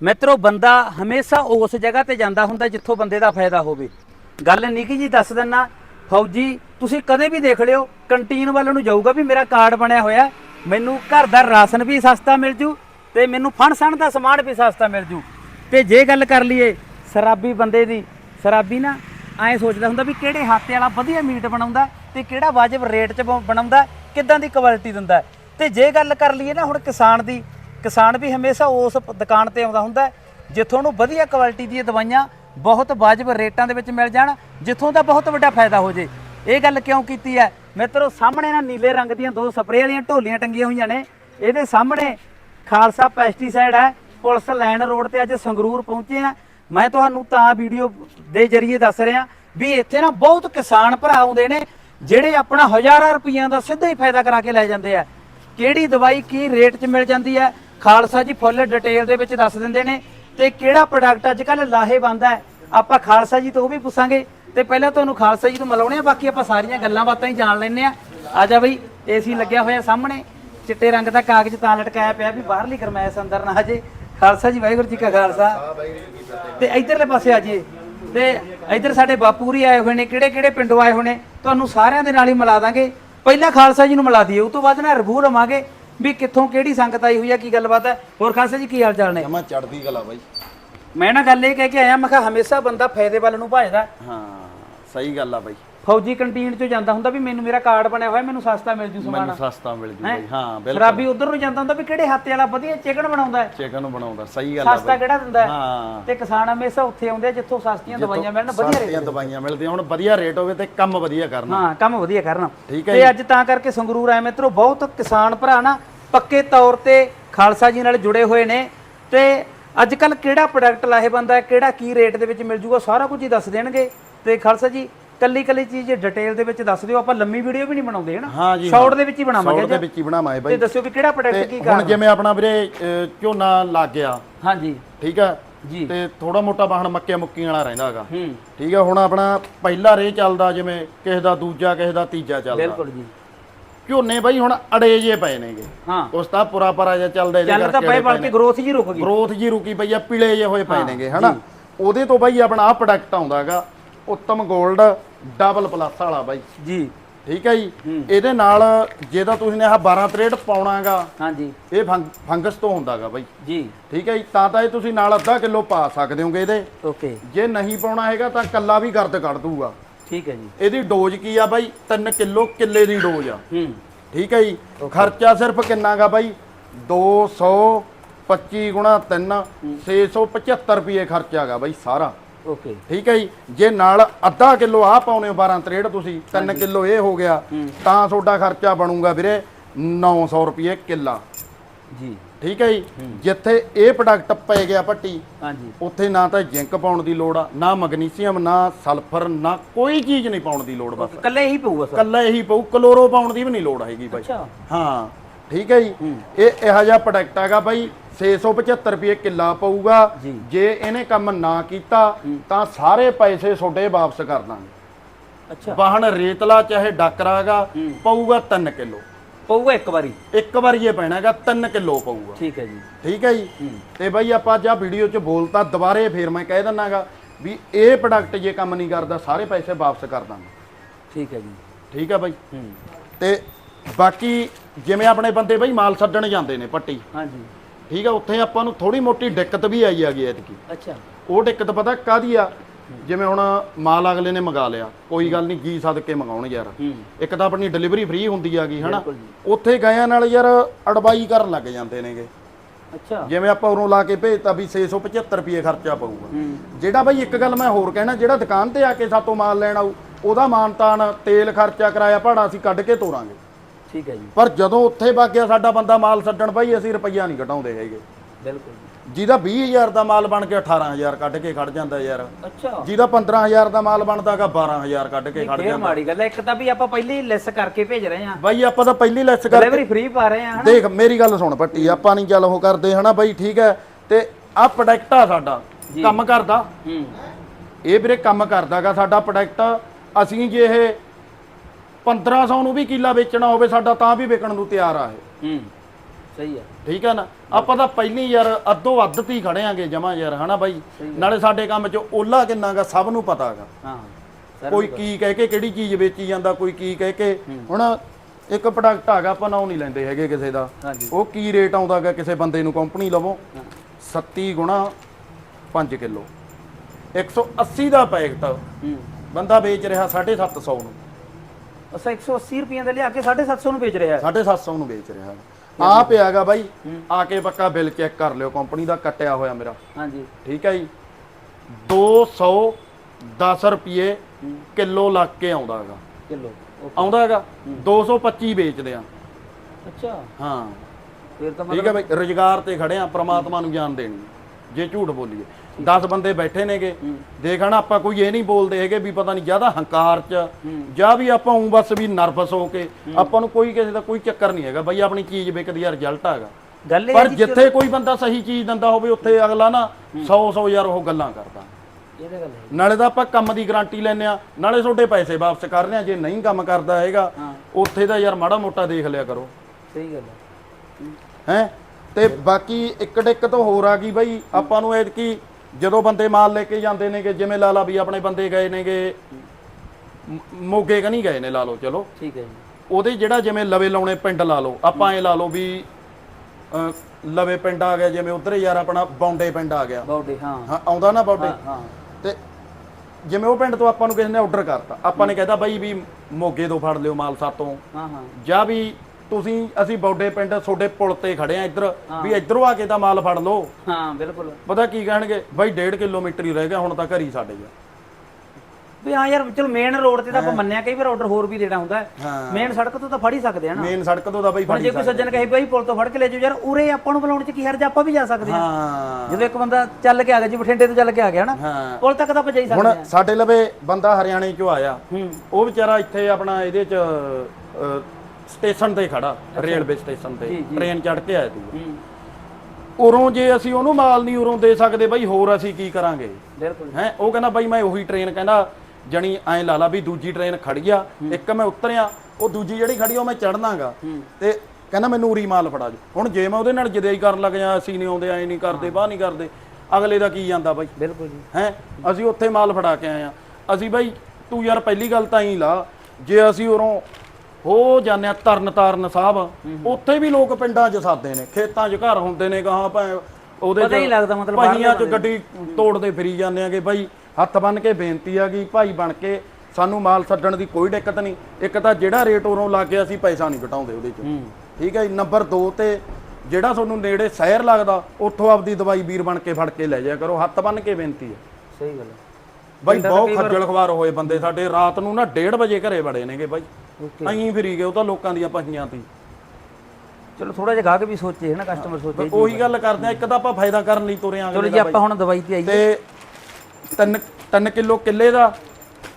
ਮਿੱਤਰੋ, ਬੰਦਾ ਹਮੇਸ਼ਾ ਉਸ ਜਗ੍ਹਾ ਤੇ ਜਾਂਦਾ ਹੁੰਦਾ ਜਿੱਥੋਂ ਬੰਦੇ ਦਾ ਫਾਇਦਾ ਹੋਵੇ। ਗੱਲ ਨਿੱਕੀ ਜੀ ਦੱਸ ਦਿੰਨਾ, ਫੌਜੀ, ਤੁਸੀਂ ਕਦੇ ਵੀ ਦੇਖ ਲਿਓ, ਕੰਟੀਨ ਵਾਲੇ ਨੂੰ ਜਾਊਗਾ ਵੀ ਮੇਰਾ ਕਾਰਡ ਬਣਿਆ ਹੋਇਆ, ਮੈਨੂੰ ਘਰ ਦਾ ਰਾਸ਼ਨ ਵੀ ਸਸਤਾ ਮਿਲ ਜੂ ਤੇ ਮੈਨੂੰ ਫਣ ਸਣ ਦਾ ਸਮਾਨ ਵੀ ਸਸਤਾ ਮਿਲ ਜੂ। ਤੇ ਜੇ ਗੱਲ ਕਰ ਲਈਏ ਸ਼ਰਾਬੀ ਬੰਦੇ ਦੀ, ਸ਼ਰਾਬੀ ਨਾ ਐਂ ਸੋਚਦਾ ਹੁੰਦਾ ਵੀ ਕਿਹੜੇ ਹਾਤੇ ਵਾਲਾ ਵਧੀਆ ਮੀਟ ਬਣਾਉਂਦਾ ਤੇ ਕਿਹੜਾ ਵਾਜਬ ਰੇਟ 'ਚ ਬਣਾਉਂਦਾ, ਕਿੱਦਾਂ ਦੀ ਕੁਆਲਿਟੀ ਦਿੰਦਾ। ਤੇ ਜੇ ਗੱਲ ਕਰ ਲਈਏ ਨਾ ਹੁਣ ਕਿਸਾਨ ਦੀ ਕਿਸਾਨ ਵੀ ਹਮੇਸ਼ਾ ਉਸ ਦੁਕਾਨ ਤੇ ਆਉਂਦਾ ਹੁੰਦਾ ਜਿੱਥੋਂ ਉਹਨੂੰ ਵਧੀਆ ਕੁਆਲਿਟੀ ਦੀਆਂ ਦਵਾਈਆਂ ਬਹੁਤ ਵਾਜਬ ਰੇਟਾਂ ਦੇ ਵਿੱਚ ਮਿਲ ਜਾਣ, ਜਿੱਥੋਂ ਦਾ ਬਹੁਤ ਵੱਡਾ ਫਾਇਦਾ ਹੋ ਜੇ। ਇਹ ਗੱਲ ਕਿਉਂ ਕੀਤੀ ਹੈ? ਮਿੱਤਰੋ, ਸਾਹਮਣੇ ਨਾ ਨੀਲੇ ਰੰਗ ਦੀਆਂ ਦੋ ਸਪਰੇਅ ਵਾਲੀਆਂ ਢੋਲੀਆਂ ਟੰਗੀਆਂ ਹੋਈਆਂ ਨੇ। ਇਹਦੇ ਸਾਹਮਣੇ ਖਾਲਸਾ ਪੈਸਟੀਸਾਈਡ ਹੈ। ਪੁਲਿਸ ਲਾਈਨ ਰੋਡ ਤੇ ਅੱਜ ਸੰਗਰੂਰ ਪਹੁੰਚੇ ਆ। ਮੈਂ ਤੁਹਾਨੂੰ ਤਾਂ ਵੀਡੀਓ ਦੇ ਜ਼ਰੀਏ ਦੱਸ ਰਿਹਾ ਵੀ ਇੱਥੇ ਨਾ ਬਹੁਤ ਕਿਸਾਨ ਭਰਾ ਆਉਂਦੇ ਨੇ, ਜਿਹੜੇ ਆਪਣਾ ਹਜ਼ਾਰਾਂ ਰੁਪਈਆਂ ਦਾ ਸਿੱਧਾ ਹੀ ਫਾਇਦਾ ਕਰਾ ਕੇ ਲੈ ਜਾਂਦੇ ਆ। ਕਿਹੜੀ ਦਵਾਈ ਕੀ ਰੇਟ 'ਚ ਮਿਲ ਜਾਂਦੀ ਹੈ? ਖਾਲਸਾ ਜੀ ਫੁੱਲ ਡਿਟੇਲ ਦੇ ਵਿੱਚ ਦੱਸ ਦਿੰਦੇ ਨੇ ਤੇ ਕਿਹੜਾ ਪ੍ਰੋਡਕਟ ਅੱਜ ਕੱਲ ਲਾਹੇਵੰਦ ਹੈ? ਆਪਾਂ ਖਾਲਸਾ ਜੀ ਤੋਂ ਉਹ ਵੀ ਪੁੱਛਾਂਗੇ ਤੇ ਪਹਿਲਾਂ ਤੁਹਾਨੂੰ ਖਾਲਸਾ ਜੀ ਤੋਂ ਮਿਲਾਉਣੇ ਆ, ਬਾਕੀ ਆਪਾਂ ਸਾਰੀਆਂ ਗੱਲਾਂ ਬਾਤਾਂ ਹੀ ਜਾਣ ਲੈਣੇ ਆ ਆ ਜਾ ਬਈ ਏਸੀ ਲੱਗਿਆ ਹੋਇਆ ਸਾਹਮਣੇ, ਚਿੱਟੇ ਰੰਗ ਦਾ ਕਾਗਜ਼ ਤਾਂ ਲਟਕਾਇਆ ਪਿਆ ਵੀ ਬਾਹਰਲੀ ਗਰਮੈਸ਼ ਅੰਦਰ ਨਾ ਹਜੇ। ਖਾਲਸਾ ਜੀ, ਵਾਹਿਗੁਰੂ ਜੀ ਕਾ ਖਾਲਸਾ। ਤੇ ਇਧਰਲੇ ਪਾਸੇ ਆ ਜੀ ਤੇ ਇਧਰ ਸਾਡੇ ਬਾਪੂ ਹੋਰੀ ਆਏ ਹੋਏ ਨੇ ਕਿਹੜੇ ਕਿਹੜੇ ਪਿੰਡੋਂ ਆਏ ਹੋਏ ਨੇ, ਤੁਹਾਨੂੰ ਸਾਰਿਆਂ ਦੇ ਨਾਲ ਹੀ ਮਿਲਾ ਦਾਂਗੇ। ਪਹਿਲਾਂ ਖਾਲਸਾ ਜੀ ਨੂੰ ਮਿਲਾ ਦਈਏ ਉਸ ਤੋਂ ਬਾਅਦ ਨਾ ਰਬੂ ਲਵਾਂਗੇ ਵੀ ਕਿੱਥੋਂ ਕਿਹੜੀ ਸੰਗਤ ਆਈ ਹੋਈ ਆ ਕੀ ਗੱਲਬਾਤ ਹੈ ਹੋਰ ਖਾਲਸਾ ਜੀ ਕੀ ਹਾਲ ਚਾਲ ਨੇ? ਜਮਾ ਚੜਦੀ ਗਲਾ ਬਾਈ। ਮੈਂ ਨਾ ਗੱਲ ਇਹ ਕਹਿ ਕੇ ਆਇਆ ਮੈਂ ਕਿਹਾ ਹਮੇਸ਼ਾ ਬੰਦਾ ਫਾਇਦੇ ਵੱਲ ਨੂੰ ਭਜਦਾ। ਹਾਂ ਸਹੀ ਗੱਲ ਆ ਬਾਈ। ਫੌਜੀ ਕੰਟੀਨ ਚੋਂ ਜਾਂਦਾ ਹੁੰਦਾ ਵੀ ਮੈਨੂੰ ਮੇਰਾ ਕਾਰਡ ਬਣਿਆ ਹੋਇਆ ਮੈਨੂੰ ਸਸਤਾ ਮਿਲ ਜੂ ਸਮਾਨ। ਮੈਨੂੰ ਸਸਤਾ ਮਿਲ ਜੂ ਹੈਂ? ਬਾਈ ਹਾਂ ਬਿਲਕੁਲ। ਸ਼ਰਾਬੀ ਉਧਰ ਨੂੰ ਜਾਂਦਾ ਹੁੰਦਾ ਵੀ ਕਿਹੜੇ ਹੱਤੇ ਵਾਲਾ ਵਧੀਆ ਚਿਕਨ ਬਣਾਉਂਦਾ ਹੈ। ਚਿਕਨ ਬਣਾਉਂਦਾ ਸਹੀ ਗੱਲ ਆ ਸਸਤਾ ਕਿਹੜਾ ਦਿੰਦਾ ਹੈ? ਹਾਂ। ਤੇ ਕਿਸਾਨ ਹਮੇਸ਼ਾ ਉੱਥੇ ਆਉਂਦੇ ਜਿੱਥੋਂ ਸਸਤੀਆਂ ਦਵਾਈਆਂ ਮਿਲਣ ਵਧੀਆ ਰੇਟ ਸਸਤੀਆਂ ਦਵਾਈਆਂ ਮਿਲਦੀਆਂ ਹੁਣ ਵਧੀਆ ਰੇਟ ਹੋਵੇ ਤੇ ਕੰਮ ਵਧੀਆ ਕਰਨਾ। ਹਾਂ ਕੰਮ ਵਧੀਆ ਕਰਨਾ। ਠੀਕ ਹੈ ਤੇ ਅੱਜ ਤਾਂ ਕਰਕੇ ਸੰਗਰੂਰ ਆਏ ਮਿੱਤਰੋ ਬਹੁਤ ਕਿਸਾਨ ਭਰਾ ਨਾ ਪੱਕੇ ਤੌਰ ਤੇ ਖਾਲਸਾ ਜੀ ਨਾਲ ਜੁੜੇ ਹੋਏ ਨੇ। ਤੇ ਅੱਜ ਕੱਲ ਕਿਹੜਾ ਪ੍ਰੋਡਕਟ ਲਾਹੇ ਬੰਦਾ ਹੈ ਕਿਹੜਾ ਕੀ ਰੇਟ ਦੇ ਵਿੱਚ ਮਿਲ ਜੂਗਾ ਸਾਰਾ ਕੁਝ ਹੀ ਦੱਸ ਦੇਣਗੇ। ਤੇ ਖਾਲਸਾ ਜੀ ਕੱਲੀ ਕੱਲੀ ਚੀਜ਼ ਡਿਟੇਲ ਦੇ ਵਿੱਚ ਦੱਸ ਦਿਓ ਆਪਾਂ ਲੰਮੀ ਵੀਡੀਓ ਵੀ ਨਹੀਂ ਬਣਾਉਂਦੇ ਹਨਾ? ਸ਼ਾਰਟ ਦੇ ਵਿੱਚ ਹੀ ਬਣਾਵਾਂਗੇ ਸ਼ਾਰਟ ਦੇ ਵਿੱਚ ਹੀ ਬਣਾਵਾਂਗੇ ਤੇ ਬਾਈ ਦੱਸਿਓ ਵੀ ਕਿਹੜਾ ਪ੍ਰੋਡਕਟ ਕੀ ਤੇ ਹੁਣ ਜਿਵੇਂ ਆਪਣਾ ਵੀਰੇ ਝੋਨਾ ਲੱਗ ਗਿਆ। ਹਾਂਜੀ। ਠੀਕ ਆ? ਜੀ। ਤੇ ਥੋੜਾ ਮੋਟਾ ਬਾਹਣ ਮੱਕੇ ਮੁੱਕੀਆਂ ਵਾਲਾ ਰਹਿੰਦਾ ਹੈਗਾ। ਹੂੰ। ਠੀਕ ਆ? ਹੁਣ ਆਪਣਾ ਪਹਿਲਾ ਰੇ ਚੱਲਦਾ ਜਿਵੇਂ ਕਿਸੇ ਦਾ ਦੂਜਾ ਕਿਸੇ ਦਾ ਤੀਜਾ ਚੱਲਦਾ। ਬਿਲਕੁਲ ਜੀ। ਝੋਨੇ ਬਾਈ ਹੁਣ ਅੜੇ ਜੇ ਪਏ ਨੇਗੇ। ਹਾਂ। ਉਸ ਤਾਂ ਪੁਰਾ ਪਰਾ ਜਿਹਾ ਚੱਲਦਾ ਇਹਦੇ ਚੱਲ ਤਾਂ ਪਏ ਬਲਕਿ ਗਰੋਥ ਜੀ ਰੁਕ ਗਈ। ਗਰੋਥ ਜੀ ਰੁਕੀ ਪਈ ਆ ਪੀਲੇ ਜੇ ਹੋਏ ਪਏ ਨੇਗੇ ਹਨਾ? ਉਹਦੇ ਤੋਂ ਬਾਈ ਆਪਣਾ ਆ ਪ੍ਰੋਡਕਟ ਆਉਂਦਾਗਾ ਉੱਤਮ 골ਡ ਡਬਲ ਪਲੱਸ ਵਾਲਾ ਬਾਈ। ਜੀ। ਠੀਕ ਹੈ ਜੀ? ਇਹਦੇ ਨਾਲ ਜੇ ਤਾਂ ਤੁਸੀਂ ਨੇ ਆਹ 12 ਤਰੇਟ ਪਾਉਣਾਗਾ ਹਾਂਜੀ। ਇਹ ਫੰਗ- ਫੰਗਸ ਤੋਂ ਹੁੰਦਾਗਾ ਬਾਈ। ਜੀ। ਠੀਕ ਹੈ ਜੀ? ਤਾਂ ਤਾਂ ਇਹ ਤੁਸੀਂ ਨਾਲ ਅੱਧਾ ਕਿਲੋ ਪਾ ਸਕਦੇ ਹੋਗੇ ਇਹਦੇ। ਓਕੇ। ਜੇ ਨਹੀਂ ਪਾਉਣਾ ਹੈਗਾ ਤਾਂ ਕੱਲਾ ਵੀ ਗਰਦ ਕੱਢ ਦੂਗਾ। ਠੀਕ ਹੈ ਜੀ। ਇਹਦੀ ਡੋਜ਼ ਕੀ ਆ ਬਾਈ? 3 ਕਿਲੋ ਕਿੱਲੇ ਦੀ ਡੋਜ਼ ਆ। ਹੂੰ। ਠੀਕ ਹੈ ਜੀ? ਖਰਚਾ ਸਿਰਫ ਕਿੰਨਾਗਾ ਬਾਈ? 225 ਗੁਣਾ 3 675 ਰੁਪਏ ਖਰਚਾਗਾ ਬਾਈ ਸਾਰਾ। ਓਕੇ ਠੀਕ ਹੈ ਜੀ? ਜੇ ਨਾਲ ਅੱਧਾ ਕਿਲੋ ਆ ਪਾਉਨੇ ਹੋ 12 ਤਰੇੜ ਤੁਸੀਂ 3 ਕਿਲੋ ਇਹ ਹੋ ਗਿਆ ਤਾਂ ਤੁਹਾਡਾ ਖਰਚਾ ਬਣੂਗਾ ਵੀਰੇ 900 ਰੁਪਏ ਕਿੱਲਾ। ਜੀ। ਠੀਕ ਹੈ ਜੀ? ਜਿੱਥੇ ਇਹ ਪ੍ਰੋਡਕਟ ਪੈ ਗਿਆ ਪੱਟੀ ਹਾਂਜੀ। ਉੱਥੇ ਨਾ ਤਾਂ ਜ਼ਿੰਕ ਪਾਉਣ ਦੀ ਲੋੜ ਆ ਨਾ ਮੈਗਨੀਸੀਅਮ ਨਾ ਸਲਫਰ ਨਾ ਕੋਈ ਚੀਜ਼ ਨਹੀਂ ਪਾਉਣ ਦੀ ਲੋੜ ਬਸ। ਕੱਲੇ ਹੀ ਪਊਗਾ ਸਰ। ਕੱਲਾ ਇਹੀ ਪਊ ਕਲੋਰੋ ਪਾਉਣ ਦੀ ਵੀ ਨਹੀਂ ਲੋੜ ਹੈਗੀ ਬਾਈ। ਅੱਛਾ। ਹਾਂ। ਠੀਕ ਹੈ ਜੀ? ਇਹ ਇਹੋ ਜਿਹਾ ਪ੍ਰੋਡਕਟ ਹੈਗਾ ਬਾਈ 675 ਰੁਪਏ ਕਿੱਲਾ ਪਊਗਾ। ਜੀ। ਜੇ ਇਹਨੇ ਕੰਮ ਨਾ ਕੀਤਾ ਤਾਂ ਸਾਰੇ ਪੈਸੇ ਤੁਹਾਡੇ ਵਾਪਸ ਕਰ ਦਾਂਗੇ। ਅੱਛਾ। ਵਾਹਣ ਰੇਤਲਾ ਚਾਹੇ ਡਾਕਰਾਗਾ ਪਊਗਾ 3 ਕਿਲੋ। ਪਊਗਾ ਇੱਕ ਵਾਰੀ? ਇੱਕ ਵਾਰੀ ਇਹ ਪੈਣਾਗਾ 3 ਕਿਲੋ ਪਊਗਾ। ਠੀਕ ਹੈ ਜੀ। ਠੀਕ ਹੈ ਜੀ? ਤੇ ਬਾਈ ਆਪਾਂ ਅੱਜ ਆ ਵੀਡੀਓ 'ਚ ਬੋਲਤਾ ਦੁਬਾਰੇ ਫੇਰ ਮੈਂ ਕਹਿ ਦਿੰਨਾਗਾ ਵੀ ਇਹ ਪ੍ਰੋਡਕਟ ਜੇ ਕੰਮ ਨਹੀਂ ਕਰਦਾ ਸਾਰੇ ਪੈਸੇ ਵਾਪਸ ਕਰ ਦਾਂਗੇ। ਠੀਕ ਹੈ ਜੀ। ਠੀਕ ਹੈ ਬਾਈ? ਤੇ ਬਾਕੀ ਜਿਵੇਂ ਆਪਣੇ ਬੰਦੇ ਬਾਈ ਮਾਲ ਛੱਡਣ ਜਾਂਦੇ ਨੇ ਪੱਟੀ। ਹਾਂਜੀ। ਠੀਕ ਆ ਉੱਥੇ ਆਪਾਂ ਨੂੰ ਥੋੜੀ ਮੋਟੀ ਦਿੱਕਤ ਵੀ ਆਈ ਹੈਗੀ ਐਤਕੀ। ਅੱਛਾ। ਉਹ ਦਿੱਕਤ ਪਤਾ ਕਾਦੀ ਆ? ਜਿਵੇਂ ਹੁਣ ਮਾਲ ਅਗਲੇ ਨੇ ਮੰਗਾ ਲਿਆ ਕੋਈ ਗੱਲ ਨਹੀਂ ਜੀ ਸਦਕੇ ਮੰਗਾਉਣ ਯਾਰ। ਇੱਕ ਤਾਂ ਆਪਣੀ ਡਿਲੀਵਰੀ ਫ੍ਰੀ ਹੁੰਦੀ ਹੈਗੀ ਹਨਾ। ਉੱਥੇ ਗਇਆਂ ਨਾਲ ਯਾਰ ਅੜਬਾਈ ਕਰਨ ਲੱਗ ਜਾਂਦੇ ਨੇਗੇ। ਅੱਛਾ। ਜਿਵੇਂ ਆਪਾਂ ਉਰੋਂ ਲਾ ਕੇ ਭੇਜਤਾ ਵੀ 675 ਰੁਪਏ ਖਰਚਾ ਪਊਗਾ। ਜਿਹੜਾ ਬਾਈ ਇੱਕ ਗੱਲ ਮੈਂ ਹੋਰ ਕਹਿਣਾ ਜਿਹੜਾ ਦੁਕਾਨ ਤੇ ਆ ਕੇ ਸਾਤੋਂ ਮਾਲ ਲੈਣ ਆਊ ਉਹਦਾ ਮਾਨਤਾਨ ਤੇਲ ਖਰਚਾ ਕਿਰਾਇਆ ਭਾੜਾ ਅਸੀਂ ਕੱਢ ਕੇ ਤੋਰਾਂਗੇ। ਠੀਕ ਹੈ ਜੀ। ਪਰ ਜਦੋਂ ਉੱਥੇ ਵਗ ਗਿਆ ਸਾਡਾ ਬੰਦਾ ਮਾਲ ਛੱਡਣ ਬਾਈ ਅਸੀਂ ਰੁਪਈਆ ਨਹੀਂ ਘਟਾਉਂਦੇ ਹੈਗੇ। ਬਿਲਕੁਲ ਜੀ। ਜਿਹਦਾ 20000 ਦਾ ਮਾਲ ਬਣ ਕੇ 18000 ਕੱਢ ਕੇ ਖੜ ਜਾਂਦਾ ਯਾਰ। ਅੱਛਾ। ਜਿਹਦਾ 15000 ਦਾ ਮਾਲ ਬਣਦਾਗਾ 12000 ਕੱਢ ਕੇ ਖੜ ਫੇਰ ਜਾਂਦਾ। ਮਾੜੀ ਗੱਲ ਹੈ ਇੱਕ ਤਾਂ ਵੀ ਆਪਾਂ ਪਹਿਲੇ ਹੀ ਲੈਸ ਕਰਕੇ ਭੇਜ ਰਹੇ ਹਾਂ। ਬਾਈ ਆਪਾਂ ਤਾਂ ਪਹਿਲੀ ਲੈਸ ਕਰ ਡਿਲੀਵਰੀ ਫ੍ਰੀ ਪਾ ਰਹੇ ਹਾਂ ਹਨਾ? ਦੇਖ ਮੇਰੀ ਗੱਲ ਸੁਣ ਪੱਟੀ ਆਪਾਂ ਨਹੀਂ ਚੱਲ ਉਹ ਕਰਦੇ ਹਨਾ ਬਾਈ ਠੀਕ ਹੈ। ਤੇ ਆ ਪ੍ਰੋਡਕਟ ਆ ਸਾਡਾ ਕੰਮ ਕਰਦਾ। ਹੂੰ। ਇਹ ਵੀਰੇ ਕੰਮ ਕਰਦਾਗਾ ਸਾਡਾ ਪ੍ਰੋਡਕਟ ਅਸੀਂ ਜੇ ਇਹ 1500 ਨੂੰ ਵੀ ਕਿੱਲਾ ਵੇਚਣਾ ਹੋਵੇ ਸਾਡਾ ਤਾਂ ਵੀ ਵਿਕਣ ਨੂੰ ਤਿਆਰ ਆ ਇਹ। ਹੂੰ ਸਹੀ ਆ। ਠੀਕ ਹੈ ਨਾ? ਆਪਾਂ ਤਾਂ ਪਹਿਲੀ ਯਾਰ ਅੱਧੋ ਅੱਧ ਤੀ ਖੜਿਆਂਗੇ ਜਮਾ ਯਾਰ ਹਨਾ ਬਾਈ? ਨਾਲੇ ਸਾਡੇ ਕੰਮ 'ਚ ਓਲਾ ਕਿੰਨਾਗਾ ਸਭ ਨੂੰ ਪਤਾਗਾ। ਹਾਂ ਸਰ ਕੋਈ ਕੀ ਕਹਿ ਕੇ ਕਿਹੜੀ ਚੀਜ਼ ਵੇਚੀ ਜਾਂਦਾ ਕੋਈ ਕੀ ਕਹਿ ਕੇ। ਹੁਣ ਇੱਕ ਪ੍ਰੋਡਕਟ ਹੈਗਾ ਆਪਾਂ ਨਾਮ ਨਹੀਂ ਲੈਂਦੇ ਹੈਗੇ ਕਿਸੇ ਦਾ। ਉਹ ਕੀ ਰੇਟ ਆਉਂਦਾਗਾ ਕਿਸੇ ਬੰਦੇ ਨੂੰ ਕੰਪਨੀ ਲਵੋ? 37 ਗੁਣਾ 5 ਕਿਲੋ। 180 ਦਾ ਪੈਕਟ ਹੂੰ। ਬੰਦਾ ਵੇਚ ਰਿਹਾ 750 ਨੂੰ। ਅਸਾਂ 180 ਰੁਪਏ ਦੇ ਲਿਆ ਕੇ 750 ਨੂੰ ਵੇਚ ਰਿਹਾ ਹੈ। 750 ਨੂੰ ਵੇਚ ਰਿਹਾ ਆ ਪਿਆਗਾ ਬਾਈ ਆ ਕੇ ਪੱਕਾ ਬਿੱਲ ਚੈੱਕ ਕਰ ਲਿਓ ਕੰਪਨੀ ਦਾ ਕੱਟਿਆ ਹੋਇਆ ਮੇਰਾ। ਹਾਂਜੀ। ਠੀਕ ਹੈ ਜੀ। 210 ਰੁਪਏ ਕਿਲੋ ਲੱਗ ਕੇ ਆਉਂਦਾ ਹੈਗਾ। ਕਿਲੋ ਆਉਂਦਾ ਹੈਗਾ। 225 ਵੇਚਦੇ ਆ। ਅੱਛਾ। ਹਾਂ। ਫਿਰ ਤਾਂ ਠੀਕ ਹੈ ਬਈ ਰੁਜ਼ਗਾਰ ਤੇ ਖੜੇ ਆ ਪ੍ਰਮਾਤਮਾ ਨੂੰ ਜਾਣ ਦੇਣੀ ਜੇ ਝੂਠ ਬੋਲੀਏ। 10 ਬੰਦੇ ਬੈਠੇ ਨੇਗੇ। ਦੇਖਣਾ ਆਪਾਂ ਕੋਈ ਇਹ ਨਹੀਂ ਬੋਲਦੇ ਹੈਗੇ ਵੀ ਪਤਾ ਨਹੀਂ ਜ਼ਿਆਦਾ ਹੰਕਾਰ ਚ ਜਾਂ ਵੀ ਆਪਾਂ ਉਂ ਬਸ ਵੀ ਨਰਵਸ ਹੋ ਕੇ ਆਪਾਂ ਨੂੰ ਕੋਈ ਕਿਸੇ ਦਾ ਕੋਈ ਚੱਕਰ ਨਹੀਂ ਹੈਗਾ। ਬਈ ਆਪਣੀ ਚੀਜ਼ ਵਿਕਦੀ ਆ ਰਿਜ਼ਲਟ ਹੈਗਾ ਗੱਲ ਇਹ ਪਰ ਜਿੱਥੇ ਕੋਈ ਬੰਦਾ ਸਹੀ ਚੀਜ਼ ਦਿੰਦਾ ਹੋਵੇ ਉੱਥੇ ਅਗਲਾ ਨਾ 100 100 ਯਾਰ ਉਹ ਗੱਲਾਂ ਕਰਦਾ। ਨਾਲੇ ਤਾਂ ਆਪਾਂ ਕੰਮ ਦੀ ਗਾਰੰਟੀ ਲੈਨੇ ਆ ਨਾਲੇ ਤੁਹਾਡੇ ਪੈਸੇ ਵਾਪਸ ਕਰ ਰਹੇ ਆ ਜੇ ਨਹੀਂ ਕੰਮ ਕਰਦਾ ਹੈਗਾ। ਉੱਥੇ ਦਾ ਯਾਰ ਮਾੜਾ ਮੋਟਾ ਦੇਖ ਲਿਆ ਕਰੋ। ਸਹੀ ਗੱਲ ਹੈ। ਹੈ? ਤੇ ਬਾਕੀ ਇੱਕ ਡਿੱਕ ਤੋਂ ਹੋਰ ਆ ਗਈ ਬਈ ਆਪਾਂ ਨੂੰ ਐਤਕੀ ਜਦੋਂ ਬੰਦੇ ਮਾਲ ਲੈ ਕੇ ਜਾਂਦੇ ਨੇਗੇ ਜਿਵੇਂ ਲਾ ਲਾ ਵੀ ਆਪਣੇ ਬੰਦੇ ਗਏ ਨੇਗੇ ਮੋਗੇ ਕਨੀ ਗਏ ਨੇ ਲਾ ਲਓ ਚਲੋ। ਠੀਕ ਹੈ ਜੀ। ਉਹਦੇ ਜਿਹੜਾ ਜਿਵੇਂ ਲਵੇ ਲਾਉਣੇ ਪਿੰਡ ਲਾ ਲਓ ਆਪਾਂ ਐ ਲਾ ਲਓ ਵੀ ਲਵੇ ਪਿੰਡ ਆ ਗਿਆ ਜਿਵੇਂ ਉਧਰ ਯਾਰ ਆਪਣਾ ਬੌਂਡੇ ਪਿੰਡ ਆ ਗਿਆ। ਬਾਉਡੇ ਹਾਂ। ਹਾਂ ਆਉਂਦਾ ਨਾ ਬੌਂਡੇ? ਹਾਂ ਹਾਂ। ਤੇ ਜਿਵੇਂ ਉਹ ਪਿੰਡ ਤੋਂ ਆਪਾਂ ਨੂੰ ਕਿਸੇ ਨੇ ਆਰਡਰ ਕਰਤਾ ਆਪਾਂ ਨੇ ਕਹਿਤਾ ਬਾਈ ਵੀ ਮੋਗੇ ਤੋਂ ਫੜ ਲਿਓ ਮਾਲ ਸਾਤੋਂ। ਹਾਂ ਹਾਂ। ਜਾਂ ਵੀ ਤੁਸੀਂ ਅਸੀਂ ਬੌਡੇ ਪਿੰਡ ਤੁਹਾਡੇ ਪੁਲ ਤੇ ਖੜੇ ਆ ਇੱਧਰ ਵੀ ਇੱਧਰੋਂ ਆ ਕੇ ਤਾਂ ਮਾਲ ਫੜ ਲਓ। ਹਾਂ ਬਿਲਕੁਲ। ਪਤਾ ਕੀ ਕਹਿਣਗੇ? ਬਾਈ 1.5 ਕਿਲੋਮੀਟਰ ਹੀ ਰਹਿ ਗਿਆ ਹੁਣ ਤਾਂ ਘਰ ਹੀ ਸਾਡੇ ਆ। ਵੀ ਹਾਂ ਯਾਰ ਚਲੋ ਮੇਨ ਰੋਡ ਤੇ ਤਾਂ ਆਪਾਂ ਮੰਨਿਆ ਕਈ ਵਾਰ ਆਰਡਰ ਹੋਰ ਵੀ ਦੇਣਾ ਹੁੰਦਾ। ਮੇਨ ਸੜਕ ਤੋਂ ਤਾਂ ਫੜ ਹੀ ਸਕਦੇ ਆ ਨਾ। ਮੇਨ ਸੜਕ ਤੋਂ ਤਾਂ ਬਾਈ ਫੜੀ ਜੇ ਕੋਈ ਸੱਜਣ ਕਹੇ ਬਈ ਪੁਲ ਤੋਂ ਫੜ ਕੇ ਲੈ ਜਾਓ ਯਾਰ ਉਰੇ ਆਪਾਂ ਨੂੰ ਬੁਲਾਉਣ ਚ ਕੀ ਹਰਜ ਆਪਾਂ ਵੀ ਜਾ ਸਕਦੇ ਆ। ਹਾਂ। ਜਦੋਂ ਇੱਕ ਬੰਦਾ ਚੱਲ ਕੇ ਆ ਗਿਆ ਜੀ ਬਠਿੰਡੇ ਤੋਂ ਚੱਲ ਕੇ ਆ ਗਿਆ ਨਾ ਹਾਂ। ਪੁਲ ਤੱਕ ਤਾਂ ਆਪਾਂ ਜਾ ਹੀ ਸਕਦੇ ਹੁਣ ਸਾਡੇ ਲਵੇ ਬੰਦਾ ਹਰਿਆਣੇ ਚੋਂ ਆਇਆ? ਉਹ ਵਿਚਾਰਾ ਇੱਥੇ ਆਪਣਾ ਇਹਦੇ ਚ ਸਟੇਸ਼ਨ ਤੇ ਖੜਾ ਰੇਲਵੇ ਸਟੇਸ਼ਨ ਤੇ। ਜੀ, ਜੀ। ਟ੍ਰੇਨ ਚੜ੍ਹ ਕੇ ਆਇਆ ਹੂੰ। ਉਰੋਂ ਜੇ ਅਸੀਂ ਉਹਨੂੰ ਮਾਲ ਨਹੀਂ ਉਰੋਂ ਦੇ ਸਕਦੇ ਬਾਈ ਹੋਰ ਅਸੀਂ ਕੀ ਕਰਾਂਗੇ? ਬਿਲਕੁਲ। ਹੈ ਉਹ ਕਹਿੰਦਾ ਬਾਈ ਮੈਂ ਉਹੀ ਟ੍ਰੇਨ ਕਹਿੰਦਾ ਜਣੀ ਐਂ ਲਾ ਲਾ ਵੀ ਦੂਜੀ ਟ੍ਰੇਨ ਖੜੀ ਆ ਇੱਕ ਮੈਂ ਉਤਰਿਆ ਉਹ ਦੂਜੀ ਜਿਹੜੀ ਖੜੀ ਆ ਉਹ ਮੈਂ ਚੜਨਾਗਾ ਤੇ ਕਹਿੰਦਾ ਮੈਨੂੰ ਉਰੀ ਮਾਲ ਫੜਾ ਜੋ ਹੁਣ ਜੇ ਮੈਂ ਉਹਦੇ ਨਾਲ ਜਦੇਈ ਕਰਨ ਲੱਗ ਜਾ ਅਸੀਂ ਨਹੀਂ ਆਉਂਦੇ ਐਂ ਨਹੀਂ ਕਰਦੇ ਬਾਹ ਨਹੀਂ ਕਰਦੇ ਅਗਲੇ ਦਾ ਕੀ ਜਾਂਦਾ ਬਾਈ? ਬਿਲਕੁਲ ਜੀ। ਹੈ ਅਸੀਂ ਉੱਥੇ ਮਾਲ ਫੜਾ ਕੇ ਆਏ ਆ। ਅਸੀਂ ਬਾਈ ਤੂੰ ਯਾਰ ਪਹਿਲੀ ਗੱਲ ਤਾਂ ਹੀ ਲਾ ਜੇ ਅਸੀਂ ਉਰੋਂ ਹੋ ਜਾਂਦੇ ਆ ਤਰਨ ਤਾਰਨ ਸਾਹਿਬ। ਉੱਥੇ ਵੀ ਲੋਕ ਪਿੰਡਾਂ 'ਚ ਸਾਦੇ ਨੇ ਖੇਤਾਂ 'ਚ ਘਰ ਹੁੰਦੇ ਨੇ ਗਾਹਾਂ ਭੈ ਉਹਦੇ ਪਤਾ ਹੀ ਲੱਗਦਾ ਮਤਲਬ ਭਾਈਆਂ 'ਚ ਗੱਡੀ ਤੋੜਦੇ ਫਿਰੀ ਜਾਂਦੇ ਆਗੇ ਬਾਈ ਹੱਥ ਬੰਨ ਕੇ ਬੇਨਤੀ ਆ ਗਈ ਭਾਈ ਬਣ ਕੇ ਸਾਨੂੰ ਮਾਲ ਛੱਡਣ ਦੀ ਕੋਈ ਦਿੱਕਤ ਨਹੀਂ। ਇੱਕ ਤਾਂ ਜਿਹੜਾ ਰੇਟ ਉਰੋਂ ਲਾ ਕੇ ਅਸੀਂ ਪੈਸਾ ਨਹੀਂ ਘਟਾਉਂਦੇ ਉਹਦੇ 'ਚ। ਠੀਕ ਹੈ ਨੰਬਰ 2 ਤੇ ਜਿਹੜਾ ਤੁਹਾਨੂੰ ਨੇੜੇ ਸ਼ਹਿਰ ਲੱਗਦਾ ਉੱਥੋਂ ਆਪਦੀ ਦਵਾਈ ਵੀਰ ਬਣ ਕੇ ਫੜ ਕੇ ਲੈ ਜਾਇਆ ਕਰੋ ਹੱਥ ਬੰਨ ਕੇ ਬੇਨਤੀ ਹੈ ਸਹੀ ਗੱਲ ਹੈ ਬਾਈ ਬਹੁਤ ਖੱਜਲ ਖਵਾਰ ਹੋਏ ਬੰਦੇ ਸਾਡੇ ਰਾਤ ਨੂੰ ਨਾ 1:30 ਵਜੇ ਘਰੇ ਵੜੇ ਨੇਗੇ ਬਾਈ। ਅਹੀਂ ਫਿਰੀ ਗਏ ਉਹ ਤਾਂ ਲੋਕਾਂ ਦੀਆਂ ਪਹੀਆਂ ਤੀ ਚਲੋ ਥੋੜਾ ਜਿਹਾ ਗਾਹਕ ਵੀ ਸੋਚੇ ਹੈ ਨਾ ਕਸਟਮਰ ਸੋਚੇ ਉਹੀ ਗੱਲ ਕਰਦੇ ਆ ਇੱਕ ਤਾਂ ਆਪਾਂ ਫਾਇਦਾ ਕਰਨ ਲਈ ਤੁਰੇ ਆਂ ਚਲੋ ਜੀ ਆਪਾਂ ਹੁਣ ਦਵਾਈ ਤੇ ਆਈਏ। ਤੇ 3 3 ਕਿਲੋ ਕਿੱਲੇ ਦਾ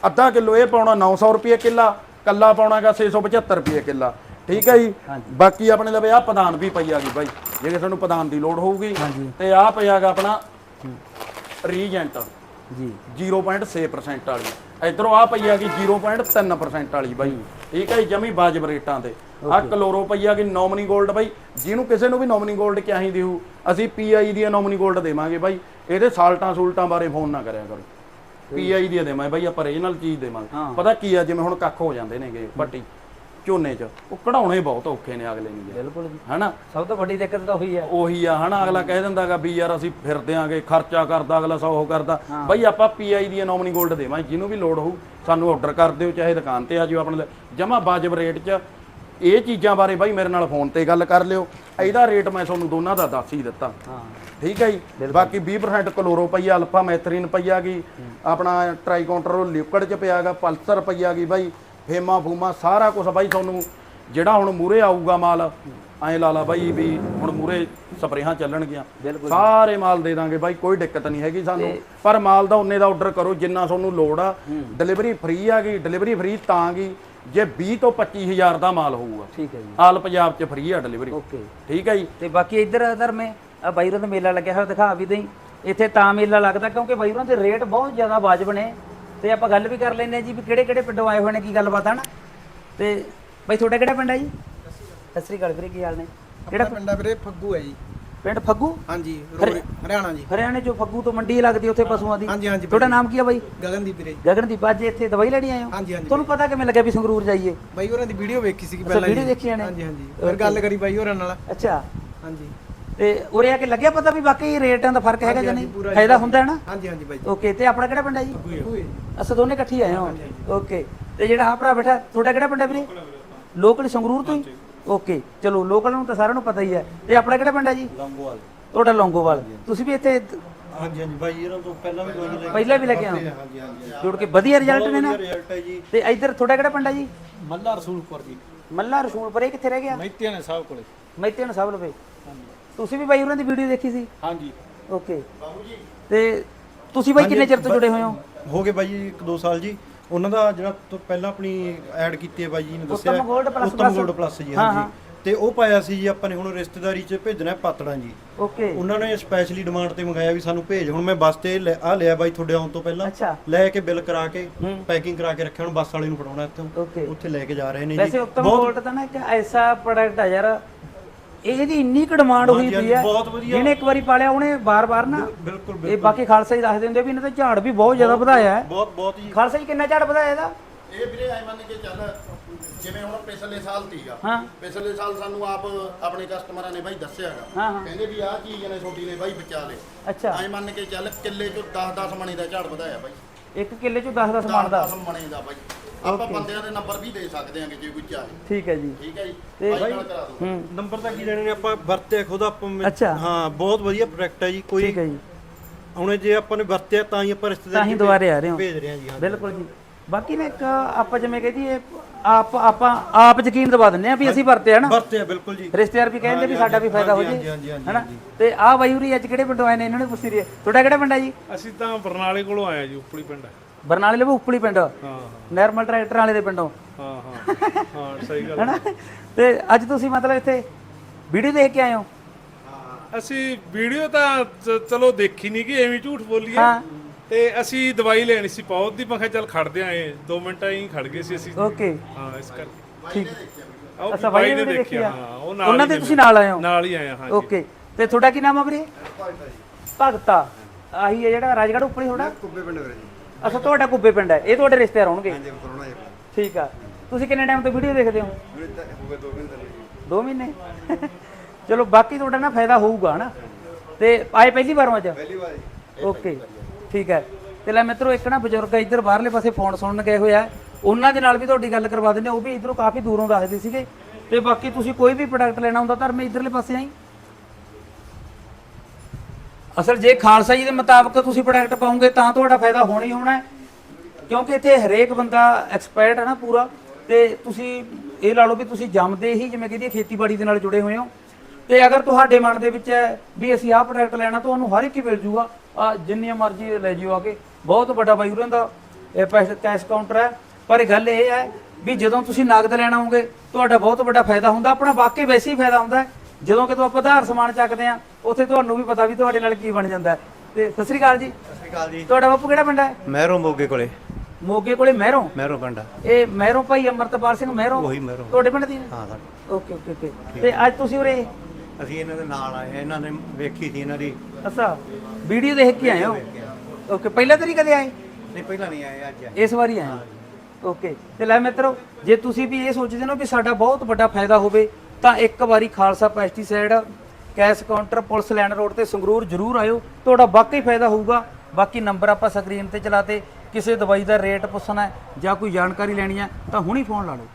ਅੱਧਾ ਕਿਲੋ ਇਹ ਪਾਉਣਾ 900 ਰੁਪਏ ਕਿੱਲਾ ਕੱਲਾ ਪਾਉਣਾਗਾ 675 ਰੁਪਏ ਕਿੱਲਾ। ਠੀਕ ਹੈ ਜੀ। ਬਾਕੀ ਆਪਣੇ ਲਵੇ ਆ ਪਦਾਨ ਵੀ ਪਈ ਆਗੀ ਬਾਈ ਜੇ ਕਿਸੇ ਨੂੰ ਪਦਾਨ ਦੀ ਲੋੜ ਹੋਊਗੀ। ਤੇ ਆ ਪਿਆਗਾ ਆਪਣਾ ਰੀਜੈਂਟ। ਜੀ। 0.6% ਵਾਲੀ। ਇਧਰੋਂ ਆ ਪਈ ਆ ਗਈ 0.3% ਵਾਲੀ ਬਾਈ। ਠੀਕ ਹੈ ਜਮੀ ਬਾਜਬ ਰੇਟਾਂ ਤੇ। ਆ ਕਲੋਰੋ ਪਈਆ ਕਿ ਨੋਮਨੀ 골ਡ ਬਾਈ ਜਿਹਨੂੰ ਕਿਸੇ ਨੂੰ ਵੀ ਨੋਮਨੀ 골ਡ ਕਿਹਾ ਹੀ ਦਿਓ ਅਸੀਂ ਪੀਆਈ ਦੀ ਨੋਮਨੀ 골ਡ ਦੇਵਾਂਗੇ ਬਾਈ। ਇਹਦੇ ਸਾਲਟਾਂ ਸੂਲਟਾਂ ਬਾਰੇ ਫੋਨ ਨਾ ਕਰਿਆ ਕਰੋ। ਪੀਆਈ ਦੀ ਦੇਵਾਂਗੇ ਬਾਈ ਆਪਾਂ ਰੀਜਨਲ ਚੀਜ਼ ਦੇਵਾਂਗੇ। ਪਤਾ ਕੀ ਆ ਜਿਵੇਂ ਹੁਣ ਕੱਖ ਹੋ ਜਾਂਦੇ ਨੇਗੇ ਪੱਟੀ ਝੋਨੇ 'ਚ ਉਹ ਕਢਾਉਣੇ ਬਹੁਤ ਔਖੇ ਨੇ ਅਗਲੇ ਨੂੰ ਬਿਲਕੁਲ ਜੀ। ਹਨਾ? ਸਭ ਤੋਂ ਵੱਡੀ ਦਿੱਕਤ ਤਾਂ ਉਹੀ ਆ। ਉਹੀ ਆ ਹਨਾ? ਅਗਲਾ ਕਹਿ ਦਿੰਦਾਗਾ ਵੀ ਯਾਰ ਅਸੀਂ ਫਿਰਦੇ ਆਂਗੇ ਖਰਚਾ ਕਰਦਾ ਅਗਲਾ ਸੌ ਉਹ ਕਰਦਾ ਬਾਈ ਆਪਾਂ ਪੀਆਈ ਦੀ ਨੋਮਨੀ ਗੋਲਡ ਦੇਵਾਂਗੇ ਜਿਹਨੂੰ ਵੀ ਲੋੜ ਹੋਊ। ਸਾਨੂੰ ਆਰਡਰ ਕਰ ਦਿਓ ਚਾਹੇ ਦੁਕਾਨ ਤੇ ਆ ਜਿਓ ਆਪਣੇ ਜਮਾ ਵਾਜਬ ਰੇਟ 'ਚ ਇਹ ਚੀਜ਼ਾਂ ਬਾਰੇ ਬਾਈ ਮੇਰੇ ਨਾਲ ਫੋਨ ਤੇ ਗੱਲ ਕਰ ਲਿਓ। ਇਹਦਾ ਰੇਟ ਮੈਂ ਤੁਹਾਨੂੰ ਦੋਨਾਂ ਦਾ ਦੱਸ ਹੀ ਦਿੱਤਾ। ਹਾਂ। ਠੀਕ ਹੈ ਜੀ? ਬਾਕੀ 20% ਕਲੋਰੋ ਪਈਆ ਅਲਫਾ ਮੈਥਰੀਨ ਪਈਆ ਗਈ। ਆਪਣਾ ਟ੍ਰਾਈਕਾਉਂਟਰ ਲਿਕਵਿਡ ਚ ਪਿਆਗਾ ਪਲਸਰ ਪਈਆ ਗਈ ਬਾਈ। ਫੇਮਾ ਫੂਮਾ ਸਾਰਾ ਕੁਝ ਬਾਈ ਤੁਹਾਨੂੰ ਜਿਹੜਾ ਹੁਣ ਮੂਰੇ ਆਊਗਾ ਮਾਲ ਐਂ ਲਾ ਲਾ ਬਾਈ ਵੀ ਹੁਣ ਮੂਰੇ ਸਪਰੇਹਾਂ ਚੱਲਣਗੀਆਂ। ਸਾਰੇ ਮਾਲ ਦੇ ਦਾਂਗੇ ਬਾਈ ਕੋਈ ਦਿੱਕਤ ਨਹੀਂ ਹੈਗੀ ਸਾਨੂੰ। ਪਰ ਮਾਲ ਦਾ ਉਨੇ ਦਾ ਆਰਡਰ ਕਰੋ ਜਿੰਨਾ ਤੁਹਾਨੂੰ ਲੋੜ ਆ। ਡਿਲੀਵਰੀ ਫ੍ਰੀ ਆ ਗਈ ਡਿਲੀਵਰੀ ਫ੍ਰੀ ਤਾਂ ਗਈ। ਜੇ 20 ਤੋਂ 25000 ਦਾ ਮਾਲ ਹੋਊਗਾ। ਠੀਕ ਹੈ ਜੀ। ਆਲ ਪੰਜਾਬ ਚ ਫ੍ਰੀ ਆ ਡਿਲੀਵਰੀ ਓਕੇ ਠੀਕ ਹੈ ਜੀ। ਤੇ ਬਾਕੀ ਇੱਧਰ ਅਦਰ ਮੈਂ ਆ ਬਾਈਰਾਂ ਦਾ ਮੇਲਾ ਲੱਗਿਆ ਹੋਇਆ ਦਿਖਾ ਵੀ ਦੇਈ। ਇੱਥੇ ਤਾਂ ਮੇਲਾ ਲੱਗਦਾ ਕਿਉਂਕਿ ਬਾਈਰਾਂ ਦੇ ਰੇਟ ਬਹੁਤ ਜ਼ਿਆਦਾ ਵਾਜਬ ਨੇ। ਤੇ ਆਪਾਂ ਗੱਲ ਵੀ ਕਰ ਲੈਂਦੇ ਹਾਂ ਜੀ ਵੀ ਕਿਹੜੇ ਕਿਹੜੇ ਪਿੰਡੋਂ ਆਏ ਹੋਏ ਨੇ ਕੀ ਗੱਲਬਾਤ ਹੈ ਨਾ? ਤੇ ਬਾਈ ਤੁਹਾਡਾ ਕਿਹੜਾ ਪਿੰਡ ਹੈ ਜੀ? ਸਤਿ ਸ੍ਰੀ ਅਕਾਲ ਵੀਰੇ ਕੀ ਹਾਲ ਨੇ? ਕਿਹੜਾ ਪਿੰਡ ਆ ਵੀਰੇ ਫੱਗੂ ਹੈ ਜੀ। ਪਿੰਡ ਫੱਗੂ? ਹਾਂਜੀ ਹਰਿ- ਹਰਿਆਣਾ ਜੀ। ਹਰਿਆਣੇ ਚੋਂ ਫੱਗੂ ਤੋਂ ਮੰਡੀ ਲੱਗਦੀ ਉੱਥੇ ਪਸ਼ੂਆਂ ਦੀ। ਹਾਂਜੀ ਹਾਂਜੀ ਤੁਹਾਡਾ ਨਾਮ ਕੀ ਹੈ ਬਾਈ? ਗਗਨਦੀਪ ਵੀਰੇ। ਗਗਨਦੀਪ ਅੱਜ ਇੱਥੇ ਦਵਾਈ ਲੈਣੀ ਆਏ ਹੋ? ਹਾਂਜੀ ਹਾਂਜੀ ਤੁਹਾਨੂੰ ਪਤਾ ਕਿਵੇਂ ਲੱਗਿਆ ਵੀ ਸੰਗਰੂਰ ਜਾਈਏ? ਬਾਈ ਹੋਰਾਂ ਦੀ ਵੀਡੀਓ ਵੇਖੀ ਅੱਛਾ, ਪਹਿਲਾਂ video ਜੀ। ਦੇਖੀ ਜਾਣੇ? ਹਾਂਜੀ ਹਾਂਜੀ। ਫਿਰ ਗੱਲ ਕਰੀ ਬਾਈ ਹੋਰਾਂ ਨਾਲ। ਅੱਛਾ। ਹਾਂਜੀ। ਤੇ ਉਰੇ ਆ ਕੇ ਲੱਗਿਆ ਪਤਾ ਵੀ ਵਾਕਈ ਰੇਟਾਂ ਦਾ ਫ਼ਰਕ ਹੈਗਾ ਜਾਂ ਹਾਂਜੀ, ਨਹੀਂ? ਜੀ। ਫਾਇਦਾ ਹੁੰਦਾ ਹੈ ਨਾ? ਹਾਂਜੀ ਹਾਂਜੀ ਬਾਈ ਓਕੇ ਤੇ ਆਪਣਾ ਕਿਹੜਾ ਪਿੰਡ ਹੈ ਜੀ? ਫੱਗੂ ਹੈ ਜੀ। ਅਸਾਂ ਦੋਨੇ ਇਕੱਠੇ ਆਏ ਹਾਂ। ਓਕੇ। ਤੇ ਜਿਹੜਾ ਆ ਭਰਾ ਬੈਠਾ ਤੁਹਾਡਾ ਕਿਹੜਾ ਪਿੰਡ ਹੈ ਵੀਰੇ। ਲੋਕਲ ਸੰਗਰੂਰ ਤੋਂ ਹੀ? ਓਕੇ ਚਲੋ ਲੋਕਲ ਨੂੰ ਤਾਂ ਸਾਰਿਆਂ ਨੂੰ ਪਤਾ ਹੀ ਹੈ। ਤੇ ਆਪਣਾ ਕਿਹੜਾ ਪਿੰਡ ਹੈ ਜੀ? ਲੰਗੋਵਾਲ। ਤੁਹਾਡਾ ਲੌਂਗੋਵਾਲ। ਤੁਸੀਂ ਵੀ ਇੱਥੇ ਹਾਂਜੀ ਹਾਂਜੀ ਬਾਈ ਇਹਨਾਂ ਤੋਂ ਪਹਿਲਾਂ ਵੀ ਦਵਾਈ ਲੈ ਪਹਿਲਾਂ ਵੀ ਲੈ ਕੇ ਆਏ ਹੋ? ਹਾਂਜੀ ਹਾਂਜੀ ਜੁੜ ਕੇ ਵਧੀਆ ਰਿਜ਼ਲਟ ਨੇ ਨਾ। ਰਿਜ਼ਲਟ ਹੈ ਜੀ। ਤੇ ਇੱਧਰ ਤੁਹਾਡਾ ਕਿਹੜਾ ਪਿੰਡ ਹੈ ਜੀ? ਮੱਲਾ ਰਸੂਲਪੁਰ ਜੀ। ਮੱਲਾ ਰਸੂਲਪੁਰ ਇਹ ਕਿੱਥੇ ਰਹਿ ਗਿਆ? ਮੈਤਿਆਂ ਨੇ ਸਾਹਿਬ ਕੋਲੇ। ਮੈਤੇਨ ਸਾਹਿਬ ਲਵੇ ਤੁਸੀਂ ਵੀ ਬਾਈ ਉਹਨਾਂ ਦੀ ਵੀਡੀਓ ਦੇਖੀ ਸੀ? ਹਾਂਜੀ। ਓਕੇ। ਤੇ ਤੁਸੀਂ ਬਾਈ ਕਿੰਨੇ ਚਿਰ ਤੋਂ ਜੁੜੇ ਹੋਏ ਹੋ? ਹੋ ਗਏ ਬਾਈ ਜੀ 1-2 ਸਾਲ ਜੀ। ਉਹਨਾਂ ਦਾ ਜਿਹੜਾ ਤੋਂ ਪਹਿਲਾਂ ਆਪਣੀ ਐਡ ਕੀਤੀ ਹੈ ਬਾਈ ਜੀ ਨੇ ਦੱਸਿਆ ਉੱਤਮ ਉੱਤਮ Plus। ਗੋਲਡ ਪਲੱਸ ਜੀ ਹਾਂ। ਹਾਂਜੀ। ਤੇ ਉਹ ਪਾਇਆ ਸੀ ਜੀ ਆਪਾਂ ਨੇ ਹੁਣ ਰਿਸ਼ਤੇਦਾਰੀ 'ਚ ਭੇਜਣਾ ਹੈ ਪਾਤੜਾਂ ਜੀ। ਓਕੇ। ਉਹਨਾਂ ਨੇ ਸਪੈਸ਼ਲੀ ਡਿਮਾਂਡ ਤੇ ਮੰਗਾਇਆ ਵੀ ਸਾਨੂੰ ਭੇਜ। ਹੁਣ ਮੈਂ ਬੱਸ ਤੇ ਆ ਲਿਆ ਬਾਈ ਤੁਹਾਡੇ ਆਉਣ ਤੋਂ ਪਹਿਲਾਂ। ਲੈ ਕੇ ਬਿੱਲ ਕਰਾ ਕੇ। ਪੈਕਿੰਗ ਕਰਾ ਕੇ ਰੱਖਿਆ ਹੁਣ ਬੱਸ ਵਾਲੇ ਨੂੰ ਫੜਾਉਣਾ ਇੱਥੋਂ। ਉੱਥੇ ਲੈ ਕੇ ਜਾ ਰਹੇ ਨੇ ਵੈਸੇ ਜੀ ਉੱਤਮ ਗੋਲਡ ਤਾਂ ਨਾ ਇੱਕ ਐਸਾ ਪ੍ਰੋਡਕਟ ਆ ਯਾਰ ਇਹਦੀ ਇੰਨੀ ਕੁ ਡਿਮਾਂਡ ਹੋਈ ਹਾਂਜੀ, ਪਈ ਹੈ। ਬਹੁਤ ਵਧੀਆ। ਜਿਹਨੇ ਇੱਕ ਵਾਰੀ ਪਾਲਿਆ ਉਹਨੇ ਬਾਰ-ਬਾਰ ਨਾ। ਬਿਲਕੁਲ ਇਹ ਬਾਕੀ ਖਾਲਸਾ ਜੀ ਦੱਸਦੇ ਹੁੰਦੇ ਵੀ ਇਹਨਾਂ ਦਾ ਝਾੜ ਵੀ ਬਹੁਤ ਜ਼ਿਆਦਾ ਵਧਾਇਆ ਹੈ। ਬਹੁਤ ਬਹੁਤ ਜੀ। ਖਾਲਸਾ ਜੀ ਕਿੰਨਾ ਝਾੜ ਵਧਾਇਆ ਇਹਦਾ? ਇਹ ਵੀਰੇ ਐ ਮੰਨ ਕੇ ਚੱਲ ਜਿਵੇਂ ਹੁਣ ਪਿਛਲੇ ਸਾਲ ਤੀਗਾ ਹਾਂ। ਪਿਛਲੇ ਸਾਲ ਸਾਨੂੰ ਆਪ ਆਪਣੇ ਕਸਟਮਰਾਂ ਨੇ ਬਾਈ ਦੱਸਿਆਗਾ ਹਾਂ ਹਾਂ। ਕਹਿੰਦੇ ਵੀ ਆਹ ਚੀਜ਼ ਨੇ ਛੋਟੀ ਨੇ ਬਾਈ ਬਚਾ ਲੇ। ਅੱਛਾ। ਐ ਮੰਨ ਕੇ ਚੱਲ ਕਿੱਲੇ ਚੋਂ 10-10 ਮਣੀ ਦਾ ਝਾੜ ਵਧਾਇਆ ਬਾਈ। ਇੱਕ ਕਿੱਲੇ ਚੋਂ 10 ਦਾ ਸਮਾਨ ਦਾ 10 ਮਣੀ ਦਾ ਬਾਈ। ਆਪਾਂ ਬੰਦਿਆਂ ਦੇ ਨੰਬਰ ਵੀ ਦੇ ਸਕਦੇ ਆਂਗੇ ਜੇ ਕੋਈ ਚਾਹੇ। ਠੀਕ ਹੈ ਜੀ। ਠੀਕ ਹੈ ਜੀ? ਤੇ ਬਾਈ ਨਾਲ ਕਰਾ ਦੋ ਹੂੰ। ਨੰਬਰ ਤਾਂ ਕੀ ਦੇਣੇ ਨੇ? ਆਪਾਂ ਵਰਤਿਆ ਖੁਦ ਆਪਾਂ ਮੈਂ- ਅੱਛਾ। ਹਾਂ ਬਹੁਤ ਵਧੀਆ ਪ੍ਰੋਡਕਟ ਹੈ ਜੀ ਕੋਈ ਠੀਕ ਹੈ ਜੀ। ਹੁਣ ਜੇ ਆਪਾਂ ਨੇ ਵਰਤਿਆ ਤਾਂ ਹੀ ਆਪਾਂ ਰਿਸ਼ਤੇਦਾਰ ਤਾਂ ਹੀ ਦੁਬਾਰੇ ਆ ਰਹੇ ਹੋ। ਭੇਜ ਰਹੇ ਹਾਂ ਜੀ ਹਾਂ ਬਿਲਕੁਲ ਜੀ। ਬਾਕੀ ਨਾ ਇੱਕ ਆਪਾਂ ਜਿਵੇਂ ਕਹਦੀ ਆਪ ਆਪਾਂ ਆਪ ਯਕੀਨ ਦਵਾ ਦਿੰਦੇ ਆ ਵੀ ਅਸੀਂ ਵਰਤਿਆ ਬਿਲਕੁਲ ਜੀ। ਰਿਸ਼ਤੇਦਾਰ ਵੀ ਕਹਿੰਦੇ ਵੀ ਸਾਡਾ ਵੀ ਫਾਇਦਾ ਹੋ ਹਾਂਜੀ, ਜੇ ਹਾਂਜੀ, ਹਾਂਜੀ, ਹੈਨਾ? ਹਾਂਜੀ। ਤੇ ਆਹ ਬਾਈ ਹੋਰੀ ਅੱਜ ਕਿਹੜੇ ਪਿੰਡੋਂ ਆਏ ਨੇ? ਇਹਨਾਂ ਨੂੰ ਪੁੱਛੀ ਰਹੀ ਹੈ। ਤੁਹਾਡਾ ਕਿਹੜਾ ਪਿੰਡ ਹੈ ਜੀ? ਅਸੀਂ ਤਾਂ ਬਰਨਾਲੇ ਕੋਲੋਂ ਆਏ ਆ ਜੀ ਉਪਲੀ ਪਿੰਡ। ਬਰਨਾਲੇ ਲਵੇ ਉਪਲੀ ਪਿੰਡ। ਹਾਂ ਨਰਮਲ ਟਰੈਕਟਰ ਵਾਲੇ ਦੇ ਪਿੰਡੋਂ। ਹਾਂ ਹਾਂ। ਹਾਂ ਸਹੀ ਗੱਲ ਹੈਨਾ? ਤੇ ਅੱਜ ਤੁਸੀਂ ਮਤਲਬ ਇੱਥੇ ਵੀਡੀਓ ਦੇਖ ਕੇ ਆਏ ਹੋ? ਅਸੀਂ ਵੀਡੀਓ ਤਾਂ ਚਲੋ ਦੇਖੀ ਨਹੀਂ ਕਿ ਐਵੇਂ ਝੂਠ ਬੋਲੀਏ। ਹਾਂ। ਤੇ ਅਸੀਂ ਦਵਾਈ ਲੈਣੀ ਸੀ ਪੌਦ ਦੀ ਮੈਂ ਕਿਹਾ ਚੱਲ ਖੜਦੇ ਆਏ 2 ਮਿੰਟ ਹੀ ਖੜ ਗਏ ਸੀ ਅਸੀਂ। ਓਕੇ। ਹਾਂ ਇਸ ਕਰ ਠੀਕ। ਅੱਛਾ, ਬਾਈ ਨੇ ਨੇ ਦੇਖੀ ਦੇਖਿਆ। ਹਾਂ ਉਹ ਨਾਲ ਉਹਨਾਂ ਹੀ ਦੇ ਤੁਸੀਂ ਨਾਲ ਆਏ ਹੋ? ਨਾਲ ਹੀ ਆਏ ਹਾਂ ਓਕੇ। ਤੇ ਤੁਹਾਡਾ ਕੀ ਨਾਮ ਆ ਵੀਰੇ? ਭਗਤਾ ਆਹੀ ਹੈ ਜਿਹੜਾ ਰਾਜਗੜ੍ਹ ਉੱਪਰ ਹੀ ਤੁਹਾਡਾ ਕੁੱਬੇ ਪਿੰਡ ਵੀਰੇ ਜੀ। ਅੱਛਾ ਤੁਹਾਡਾ ਕੁੱਬੇ ਪਿੰਡ ਹੈ। ਇਹ ਤੁਹਾਡੇ ਰਿਸ਼ਤੇਦਾਰ ਹੋਣਗੇ? ਹਾਂਜੀ ਕਰੋਨਾ ਜੀ ਠੀਕ ਆ। ਤੁਸੀਂ ਕਿੰਨੇ ਟਾਈਮ ਤੋਂ ਵੀਡੀਓ ਦੇਖਦੇ ਹੋ? ਤਾਂ ਹੋ ਦੋ ਮਹੀਨੇ ਚਲੋ ਬਾਕੀ ਤੁਹਾਡਾ ਨਾ ਫਾਇਦਾ ਹੋਊਗਾ ਨਾ ਤੇ ਆਏ ਪਹਿਲੀ ਵਾਰ ਅੱਜ? ਪਹਿਲੀ ਵਾਰ ਜੀ ਓਕੇ ਠੀਕ ਹੈ। ਤੇ ਲੈ ਮਿੱਤਰੋ ਇੱਕ ਨਾ ਬਜ਼ੁਰਗ ਇੱਧਰ ਬਾਹਰਲੇ ਪਾਸੇ ਫੋਨ ਸੁਣਨ ਗਏ ਹੋਏ ਆ। ਉਹਨਾਂ ਦੇ ਨਾਲ ਵੀ ਤੁਹਾਡੀ ਗੱਲ ਕਰਵਾ ਦਿੰਦੇ ਹਾਂ। ਉਹ ਵੀ ਇਧਰੋਂ ਕਾਫੀ ਦੂਰੋਂ ਦੱਸਦੇ ਸੀਗੇ। ਤੇ ਬਾਕੀ ਤੁਸੀਂ ਕੋਈ ਵੀ ਪ੍ਰੋਡਕਟ ਲੈਣਾ ਹੁੰਦਾ ਤਾਂ ਮੈਂ ਇਧਰਲੇ ਪਾਸੇ ਆਈ। ਅਸਲ ਜੇ ਖਾਲਸਾ ਜੀ ਦੇ ਮੁਤਾਬਕ ਤੁਸੀਂ ਪ੍ਰੋਡਕਟ ਪਾਉਂਗੇ ਤਾਂ ਤੁਹਾਡਾ ਫਾਇਦਾ ਹੋਣਾ ਹੀ ਹੋਣਾ ਹੈ। ਕਿਉਂਕਿ ਇੱਥੇ ਹਰੇਕ ਬੰਦਾ ਐਕਸਪਰਟ ਹੈ ਨਾ ਪੂਰਾ ਤੇ ਤੁਸੀਂ ਇਹ ਲਾ ਲਓ ਵੀ ਤੁਸੀਂ ਜੰਮਦੇ ਹੀ ਜਿਵੇਂ ਕਹਿੰਦੀ ਖੇਤੀਬਾੜੀ ਦੇ ਨਾਲ ਜੁੜੇ ਹੋਏ ਹੋ। ਤੇ ਅਗਰ ਤੁਹਾਡੇ ਮਨ ਦੇ ਵਿੱਚ ਹੈ ਵੀ ਅਸੀਂ ਆਹ ਪ੍ਰੋਡਕਟ ਲੈਣਾ ਤੁਹਾਨੂੰ ਹਰ ਇੱਕ ਹੀ ਮਿਲ ਜੂਗਾ। ਆ ਜਿੰਨੀਆਂ ਮਰਜ਼ੀ ਲੈ ਜਿਓ ਆ ਕੇ। ਬਹੁਤ ਵੱਡਾ ਬਾਈ ਉਰਾਂ ਦਾ, ਇਹ ਪੈਸੇ ਕੈਸ਼ ਕਾਊਂਟਰ ਹੈ। ਪਰ ਇਹ ਗੱਲ ਇਹ ਹੈ ਵੀ ਜਦੋਂ ਤੁਸੀਂ ਨਗਦ ਲੈਣਾ ਹੋਗੇ ਤੁਹਾਡਾ ਬਹੁਤ ਵੱਡਾ ਫਾਇਦਾ ਹੁੰਦਾ। ਆਪਣਾ ਵਾਕਈ ਵੈਸੇ ਹੀ ਫਾਇਦਾ ਹੁੰਦਾ ਜਦੋਂ ਕਿਤੋਂ ਆਪਾਂ ਆਧਾਰ ਸਮਾਨ ਚੱਕਦੇ ਆ ਉੱਥੇ ਤੁਹਾਨੂੰ ਵੀ ਪਤਾ ਵੀ ਤੁਹਾਡੇ ਨਾਲ ਕੀ ਬਣ ਜਾਂਦਾ ਹੈ। ਤੇ ਸਤਿ ਸ੍ਰੀ ਅਕਾਲ ਜੀ। ਸਤਿ ਸ਼੍ਰੀ ਅਕਾਲ ਜੀ। ਤੁਹਾਡਾ ਬਾਪੂ ਕਿਹੜਾ ਪਿੰਡ ਹੈ? ਮਹਿਰੋਂ ਮੋਗੇ ਕੋਲੇ। ਮੋਗੇ ਕੋਲੇ ਮਹਿਰੋਂ? ਮਹਿਰੋਂ ਪਿੰਡਾ ਇਹ ਮਹਿਰੋਂ ਭਾਈ ਅਮਰਤਪਾਲ ਸਿੰਘ ਮਹਿਰੋਂ? ਉਹੀ ਮਹਿਰੋਂ। ਤੁਹਾਡੇ ਪਿੰਡ ਦੀ? ਨੇ? ਹਾਂ ਸਾਡੇ ਓਕੇ ਓਕੇ ਓਕੇ। ਤੇ ਅੱਜ ਤੁਸੀਂ ਉਰੇ? ਅਸੀਂ ਇਹਨਾਂ ਦੇ ਨਾਲ ਆਏ ਇਹਨਾਂ ਨੇ ਵੇਖੀ ਸੀ ਇਹਨਾਂ ਦੀ। ਅੱਛਾ ਵੀਡੀਓ ਦੇਖ ਕੇ ਆਏ ਹੋ? ਓਕੇ ਪਹਿਲਾਂ ਤਰੀ ਕਦੇ ਆਏ? ਨਹੀਂ ਪਹਿਲਾਂ ਨਹੀਂ ਆਏ ਅੱਜ ਆਏ। ਇਸ ਵਾਰੀ ਆਏ ਓਕੇ ਤੇ ਲੈ ਮਿੱਤਰੋ ਜੇ ਤੁਸੀਂ ਵੀ ਇਹ ਸੋਚਦੇ ਹੋ ਵੀ ਸਾਡਾ ਬਹੁਤ ਵੱਡਾ ਫਾਇਦਾ ਹੋਵੇ ਤਾਂ ਇੱਕ ਵਾਰੀ Khalsa pesticide cash counter police line road ਤੇ ਸੰਗਰੂਰ ਜ਼ਰੂਰ ਆਇਓ। ਤੁਹਾਡਾ ਵਾਕਈ ਫਾਇਦਾ ਹੋਊਗਾ। ਬਾਕੀ ਨੰਬਰ ਆਪਾਂ ਸਕਰੀਨ ਤੇ ਚਲਾਤੇ। ਕਿਸੇ ਦਵਾਈ ਦਾ ਰੇਟ ਪੁੱਛਣਾ ਜਾਂ ਕੋਈ ਜਾਣਕਾਰੀ ਲੈਣੀ ਹੈ ਤਾਂ ਹੁਣੀ ਫੋਨ ਲਾ ਲਓ।